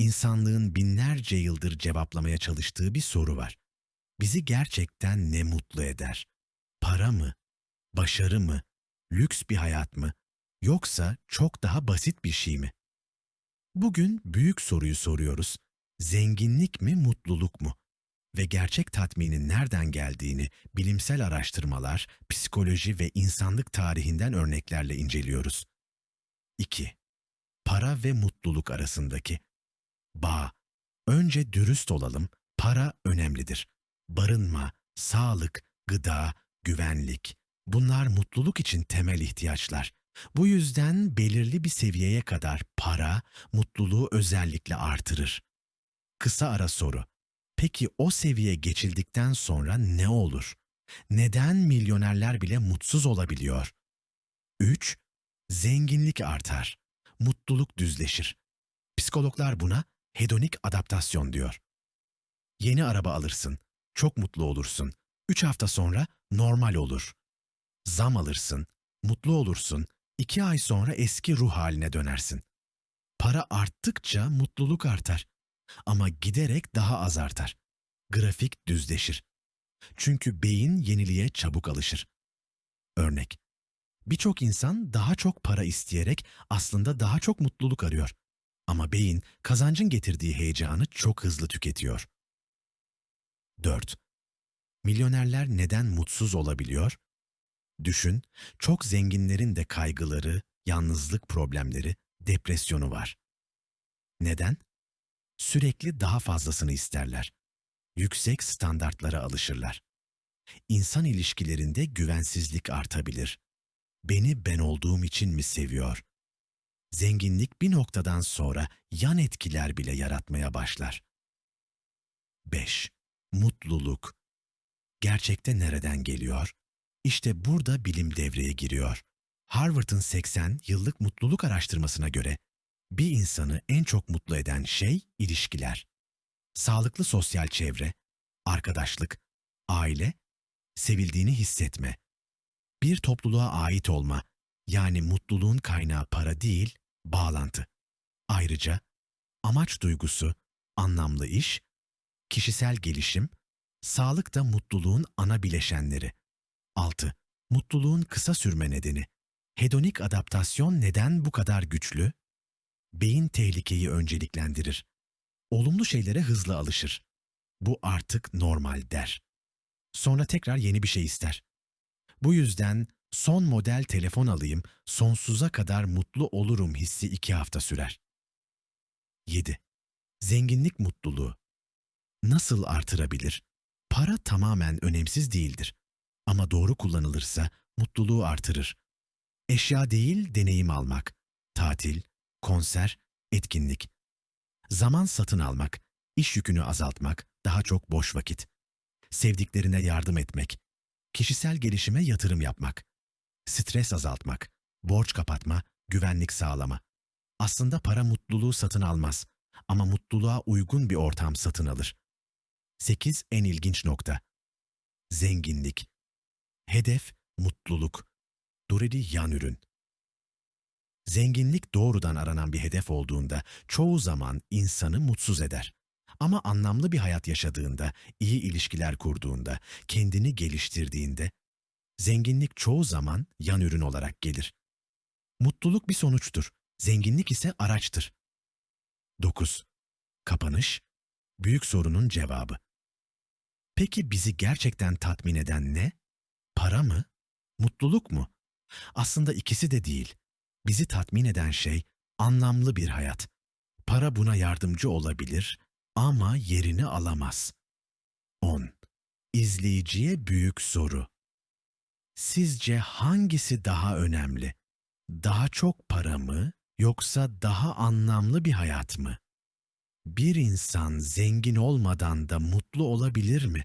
insanlığın binlerce yıldır cevaplamaya çalıştığı bir soru var. Bizi gerçekten ne mutlu eder? Para mı? Başarı mı? Lüks bir hayat mı? Yoksa çok daha basit bir şey mi? Bugün büyük soruyu soruyoruz. Zenginlik mi, mutluluk mu? Ve gerçek tatminin nereden geldiğini bilimsel araştırmalar, psikoloji ve insanlık tarihinden örneklerle inceliyoruz. 2. Para ve mutluluk arasındaki bağ. Önce dürüst olalım, para önemlidir. Barınma, sağlık, gıda, güvenlik. Bunlar mutluluk için temel ihtiyaçlar. Bu yüzden belirli bir seviyeye kadar para, mutluluğu özellikle artırır. Kısa ara soru. Peki o seviye geçildikten sonra ne olur? Neden milyonerler bile mutsuz olabiliyor? 3. Zenginlik artar. Mutluluk düzleşir. Psikologlar buna hedonik adaptasyon diyor. Yeni araba alırsın, çok mutlu olursun. 3 hafta sonra normal olur. Zam alırsın, mutlu olursun. 2 ay sonra eski ruh haline dönersin. Para arttıkça mutluluk artar. Ama giderek daha az artar. Grafik düzleşir. Çünkü beyin yeniliğe çabuk alışır. Örnek. Birçok insan daha çok para isteyerek aslında daha çok mutluluk arıyor. Ama beyin kazancın getirdiği heyecanı çok hızlı tüketiyor. 4. Milyonerler neden mutsuz olabiliyor? Düşün, çok zenginlerin de kaygıları, yalnızlık problemleri, depresyonu var. Neden? Sürekli daha fazlasını isterler. Yüksek standartlara alışırlar. İnsan ilişkilerinde güvensizlik artabilir. Beni ben olduğum için mi seviyor? Zenginlik bir noktadan sonra yan etkiler bile yaratmaya başlar. 5. Mutluluk. Gerçekte nereden geliyor? İşte burada bilim devreye giriyor. Harvard'ın 80 yıllık mutluluk araştırmasına göre bir insanı en çok mutlu eden şey ilişkiler. Sağlıklı sosyal çevre, arkadaşlık, aile, sevildiğini hissetme. Bir topluluğa ait olma, yani mutluluğun kaynağı para değil, bağlantı. Ayrıca amaç duygusu, anlamlı iş, kişisel gelişim, sağlık da mutluluğun ana bileşenleri. 6. Mutluluğun kısa sürme nedeni. Hedonik adaptasyon neden bu kadar güçlü? Beyin tehlikeyi önceliklendirir. Olumlu şeylere hızlı alışır. Bu artık normal der. Sonra tekrar yeni bir şey ister. Bu yüzden son model telefon alayım, sonsuza kadar mutlu olurum hissi iki hafta sürer. 7. Zenginlik mutluluğu. Nasıl artırabilir? Para tamamen önemsiz değildir. Ama doğru kullanılırsa mutluluğu artırır. Eşya değil, deneyim almak. Tatil, konser, etkinlik. Zaman satın almak, iş yükünü azaltmak, daha çok boş vakit. Sevdiklerine yardım etmek. Kişisel gelişime yatırım yapmak. Stres azaltmak, borç kapatma, güvenlik sağlama. Aslında para mutluluğu satın almaz ama mutluluğa uygun bir ortam satın alır. 8 en ilginç nokta. Zenginlik. Hedef mutluluk. Duredi yan ürün. Zenginlik doğrudan aranan bir hedef olduğunda çoğu zaman insanı mutsuz eder. Ama anlamlı bir hayat yaşadığında, iyi ilişkiler kurduğunda, kendini geliştirdiğinde zenginlik çoğu zaman yan ürün olarak gelir. Mutluluk bir sonuçtur, zenginlik ise araçtır. 9. Kapanış, büyük sorunun cevabı. Peki bizi gerçekten tatmin eden ne? Para mı? Mutluluk mu? Aslında ikisi de değil. Bizi tatmin eden şey anlamlı bir hayat. Para buna yardımcı olabilir ama yerini alamaz. 10. İzleyiciye büyük soru. Sizce hangisi daha önemli? Daha çok para mı yoksa daha anlamlı bir hayat mı? Bir insan zengin olmadan da mutlu olabilir mi?